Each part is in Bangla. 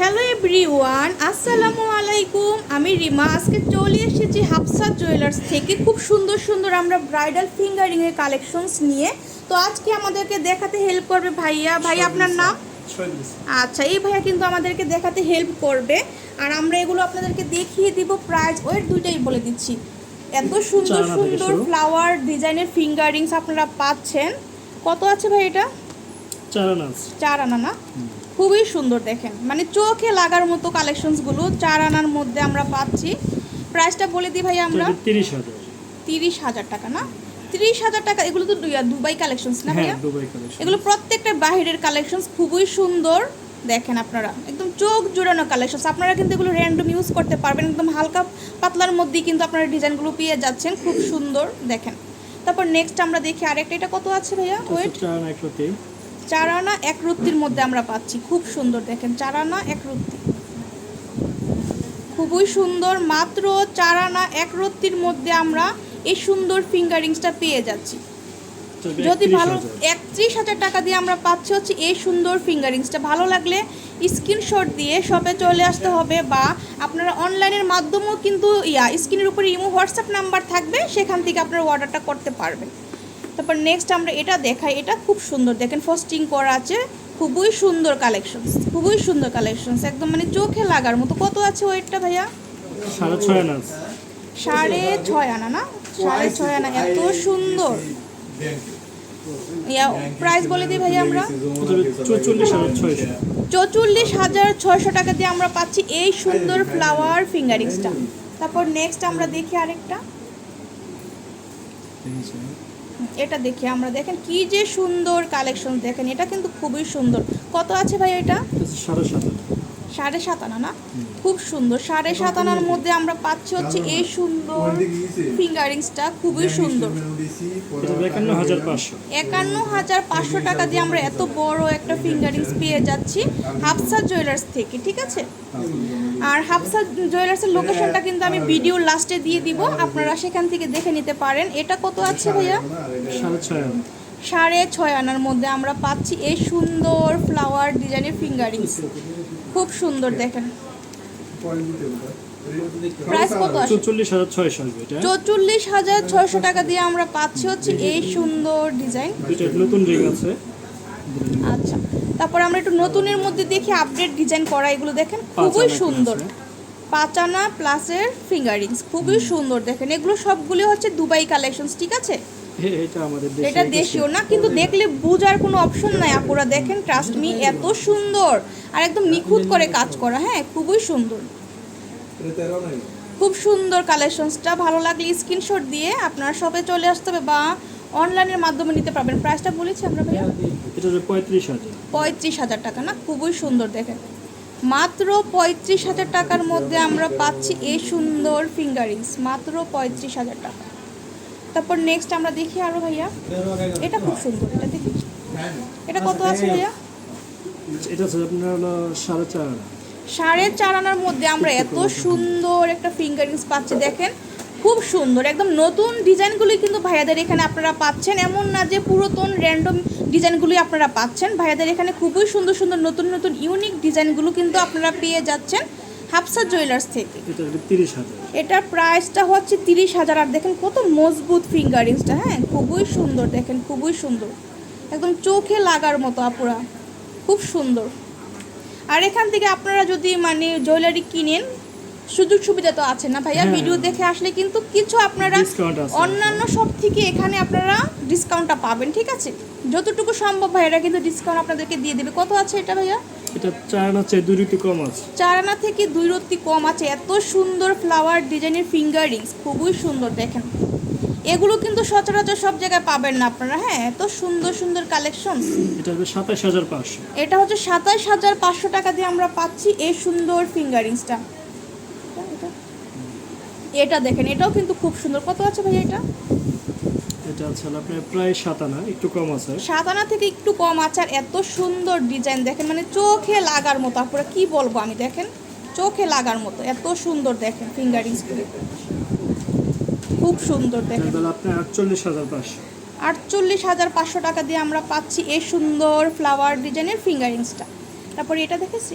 হ্যালো এভরিওয়ান আসসালামু আলাইকুম। আমি রিমা। আজকে চলে এসেছি হাফসা জুয়েলার্স থেকে। খুব সুন্দর সুন্দর আমরা ব্রাইডাল ফিঙ্গারিংয়ের কালেকশনস নিয়ে। তো আজকে আমাদেরকে দেখাতে হেল্প করবে ভাইয়া। ভাই আপনার নাম? আচ্ছা এই ভাইয়া কিন্তু আমাদেরকে দেখাতে হেল্প করবে। আর আমরা এগুলো আপনাদেরকে দেখিয়ে দিব প্রাইস ওয়েট দুইটাই বলে দিচ্ছি। এত সুন্দর সুন্দর ফ্লাওয়ার ডিজাইনের ফিঙ্গারিংস আপনারা পাচ্ছেন। কত আছে ভাই এটা? চার আনা চার আনা না খুবই সুন্দর দেখেন। মানে চোখে লাগার মতো কালেকশনসগুলো চার আনার মধ্যে আমরা পাচ্ছি। প্রাইসটা বলে দিই ভাই আমরা। তিরিশ হাজার। তিরিশ হাজার টাকা না? তিরিশ হাজার টাকা এগুলো তো দুবাই কালেকশনস না হ্যাঁ ভাইয়া কালেকশন এগুলো প্রত্যেকটা বাহিরের কালেকশনস খুবই সুন্দর। দেখেন আপনারা একদম চোখ জোড়ানো কালেকশনস আপনারা কিন্তু এগুলো র্যান্ডম ইউজ করতে পারবেন একদম হালকা পাতলার মধ্যেই কিন্তু আপনারা ডিজাইনগুলো পেয়ে যাচ্ছেন। খুব সুন্দর দেখেন। তারপর নেক্সট আমরা দেখি আরেকটা এটা কত আছে ভাইয়া? ওয়েট চার আনা এক রত্তির মধ্যে আমরা পাচ্ছি। খুব সুন্দর দেখেন চার আনা এক রত্তি। খুবই সুন্দর মাত্র চার আনা এক রত্তির মধ্যে আমরা এই সুন্দর ফিঙ্গারিংসটা পেয়ে যাচ্ছি। যদি ভালো একত্রিশ হাজার টাকা দিয়ে আমরা পাচ্ছি হচ্ছে এই সুন্দর ফিঙ্গারিংসটা ভালো লাগলে স্ক্রিনশট দিয়ে শপে চলে আসতে হবে বা আপনারা অনলাইনের মাধ্যমেও কিন্তু ইয়া স্ক্রিনের উপরে ইমো হোয়াটসঅ্যাপ নাম্বার থাকবে সেখান থেকে আপনারা অর্ডারটা করতে পারবেন। তারপর নেক্সট আমরা এটা দেখাই এটা খুব সুন্দর। দেখেন ফস্টিং করা আছে খুবই সুন্দর কালেকশনস খুবই সুন্দর কালেকশনস একদম মানে চোখে লাগার মতো। কত আছে ওয়েটটা ভাইয়া? সাড়ে ছয় আনা সাড়ে ছয় আনা না? সাড়ে ছয় আনা এত সুন্দর। ইয়া প্রাইস বলে দিই ভাইয়া আমরা? চৌচল্লিশ হাজার ছয়শো। টাকা দিয়ে আমরা পাচ্ছি এই সুন্দর ফ্লাওয়ার ফিঙ্গারিংসটা তারপর নেক্সট আমরা দেখি আরেকটা। এটা দেখি, আমরা দেখেন কি যে সুন্দর কালেকশন দেখেন, এটা কিন্তু খুবই সুন্দর কত আছে ভাই এটা সাড়ে সাত। সাড়ে সাত আনা না? খুব সুন্দর। সাড়ে সাত আনার মধ্যে আমরা পাচ্ছি হচ্ছে এই সুন্দর ফিঙ্গারিংসটা খুবই সুন্দর। একান্ন হাজার পাঁচশো। একান্ন হাজার পাঁচশো টাকা দিয়ে আমরা এত বড় একটা ফিঙ্গারিংস পেয়ে যাচ্ছি হাফসা জুয়েলার্স থেকে ঠিক আছে? আর হাফসা জুয়েলার্সের লোকেশনটা কিন্তু আমি ভিডিও লাস্টে দিয়ে দিব। আপনারা সেখান থেকে দেখে নিতে পারেন। এটা কত আছে ভাইয়া? সাড়ে ছয় আনা। সাড়ে ছয় আনার মধ্যে আমরা পাচ্ছি এই সুন্দর ফ্লাওয়ার ডিজাইনের ফিঙ্গারিংস খুব সুন্দর দেখেন। প্রাইস কত চৌচল্লিশ হাজার ছয়শো টাকা দিয়ে আমরা পাচ্ছি হচ্ছে এই সুন্দর ডিজাইন নতুন আছে। আচ্ছা তারপর আমরা একটু নতুনের মধ্যে দেখি আপডেট ডিজাইন করা এগুলো দেখেন খুবই সুন্দর। পাঁচানা প্লাসের ফিঙ্গারিংস খুবই সুন্দর দেখেন। এগুলো সবগুলো হচ্ছে দুবাই কালেকশনস ঠিক আছে? এটা আমাদের এটা দেশীয় না কিন্তু দেখলে বোঝার কোনো অপশন নাই আপুরা। দেখেন ট্রাস্ট মি এত সুন্দর। আর একদম নিখুঁত করে কাজ করা হ্যাঁ খুবই সুন্দর। খুব সুন্দর কালেকশনসটা ভালো লাগলে স্ক্রিনশট দিয়ে আপনার শপে চলে আসতে হবে বা অনলাইনের মাধ্যমে নিতে পারবেন। প্রাইসটা বলেছি আমরা ভাইয়া? এটা হচ্ছে পঁয়ত্রিশ হাজার। পঁয়ত্রিশ হাজার টাকা না? খুবই সুন্দর দেখেন। মাত্র পঁয়ত্রিশ হাজার টাকার মধ্যে আমরা পাচ্ছি এই সুন্দর ফিঙ্গারিংস মাত্র পঁয়ত্রিশ হাজার টাকা। তারপর নেক্সট আমরা দেখি আরও ভাইয়া। এটা খুব সুন্দর এটা দেখি। এটা কত আছে ভাইয়া? এটা আপনার হলো সাড়ে চার। সাড়ে চার আনার মধ্যে আমরা এত সুন্দর একটা ফিঙ্গারিংস পাচ্ছি দেখেন। খুব সুন্দর একদম নতুন ডিজাইনগুলোই কিন্তু ভাইয়াদের এখানে আপনারা পাচ্ছেন। এমন না যে পুরাতন র্যান্ডম ডিজাইনগুলোই আপনারা পাচ্ছেন। ভাইয়াদের এখানে খুবই সুন্দর সুন্দর নতুন নতুন ইউনিক ডিজাইনগুলো কিন্তু আপনারা পেয়ে যাচ্ছেন। হাফসা জুয়েলার্স থেকে। এটা প্রাইসটা হচ্ছে তিরিশ হাজার। আর দেখেন কত মজবুত ফিঙ্গারিংসটা হ্যাঁ? খুবই সুন্দর দেখেন খুবই সুন্দর। একদম চোখে লাগার মতো আপুরা। খুব সুন্দর। আর এখান থেকে আপনারা যদি মানে জুয়েলারি কিনেন সুযোগ সুবিধা তো আছে না ভাইয়া? হ্যাঁ। ভিডিও দেখে আসলে কিন্তু কিছু আপনারা অন্যান্য সব থেকে এখানে আপনারা ডিসকাউন্টটা পাবেন ঠিক আছে? যতটুকু সম্ভব ভাইয়ারা কিন্তু ডিসকাউন্ট আপনাদেরকে দিয়ে দেবে। কত আছে এটা ভাইয়া? এটা চার আনা চেয়ে দুই রুটি কম আছে। চার আনা থেকে দুই রত্তি কম আছে। এত সুন্দর ফ্লাওয়ার ডিজাইনের ফিঙ্গারিংস খুবই সুন্দর দেখেন। এগুলো কিন্তু সচরাচর সব জায়গায় পাবেন না আপনারা হ্যাঁ? এত সুন্দর সুন্দর কালেকশন এটা হবে সাতাশ হাজার পাঁচশো। এটা হচ্ছে সাতাশ হাজার পাঁচশো টাকা দিয়ে আমরা পাচ্ছি এই সুন্দর ফিঙ্গারিংসটা এটা দেখেন এটাও কিন্তু খুব সুন্দর। কত আছে ভাই এটা? এটা আছে প্রায় সাত আনা একটু কম আছে। সাত আনা থেকে একটু কম আছে আর এত সুন্দর ডিজাইন দেখেন মানে চোখে লাগার মতো। আপনারা কি বলব আমি দেখেন? চোখে লাগার মতো এত সুন্দর দেখেন ফিঙ্গারিংসগুলো খুব সুন্দর দেখেন। হলো আপনার আটচল্লিশ হাজার পাঁচশো। আটচল্লিশ হাজার পাঁচশো টাকা দিয়ে আমরা পাচ্ছি এই সুন্দর ফ্লাওয়ার ডিজাইনের ফিঙ্গারিংসটা তারপরে এটা দেখেছি?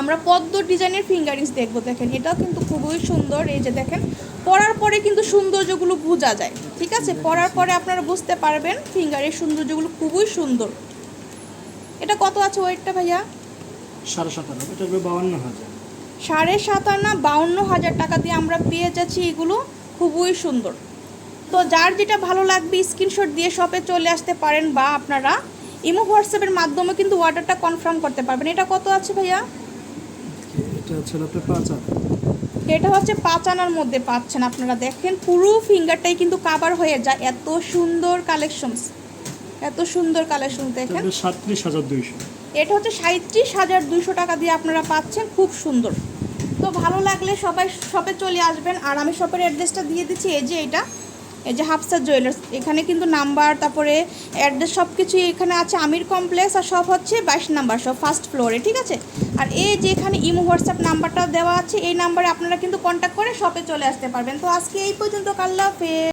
আমরা পদ্ম ডিজাইনের ফিঙ্গারিংস দেখব দেখেন। এটাও কিন্তু খুবই সুন্দর এই যে দেখেন। পরার পরে কিন্তু সৌন্দর্যগুলো বোঝা যায় ঠিক আছে? পরার পরে আপনারা বুঝতে পারবেন ফিঙ্গারের সৌন্দর্যগুলো খুবই সুন্দর। এটা কত আছে ওয়েটটা ভাইয়া? সাড়ে সাতান্ন এটা হবে হাজার। সাড়ে সাতান্ন বাউন্ন হাজার টাকা দিয়ে আমরা পেয়ে যাচ্ছি এগুলো খুবই সুন্দর। তো যার যেটা ভালো লাগবে স্ক্রিনশট দিয়ে শপে চলে আসতে পারেন বা আপনারা ইমো হোয়াটসঅ্যাপের মাধ্যমে কিন্তু অর্ডারটা কনফার্ম করতে পারবেন। এটা কত আছে ভাইয়া? হচ্ছে আপনার পাঁচ এটা হচ্ছে পাঁচ আনার মধ্যে পাচ্ছেন আপনারা দেখেন পুরো ফিঙ্গারটাই কিন্তু কাভার হয়ে যায়। এত সুন্দর কালেকশনস এত সুন্দর কালেকশন দেখেন। হবে সাতত্রিশ হাজার দুইশো। এটা হচ্ছে সাঁত্রিশ হাজার দুশো টাকা দিয়ে আপনারা পাচ্ছেন খুব সুন্দর। তো ভালো লাগলে সবাই শপে চলে আসবেন। আর আমি শপের অ্যাড্রেসটা দিয়ে দিচ্ছি এই যে এটা। এই যে হাফসা জুয়েলার্স, এখানে কিন্তু নাম্বার, তারপরে অ্যাড্রেস সব কিছুই এখানে আছে, আমির কমপ্লেক্স, আর সব হচ্ছে বাইশ নাম্বার, সব ফার্স্ট ফ্লোরে ঠিক আছে? আর এই যে এখানে ইমো হোয়াটসঅ্যাপ নাম্বারটা দেওয়া আছে, এই নাম্বারে আপনারা কিন্তু কন্ট্যাক্ট করে শপে চলে আসতে পারবেন। তো আজকে এই পর্যন্ত কাল্লা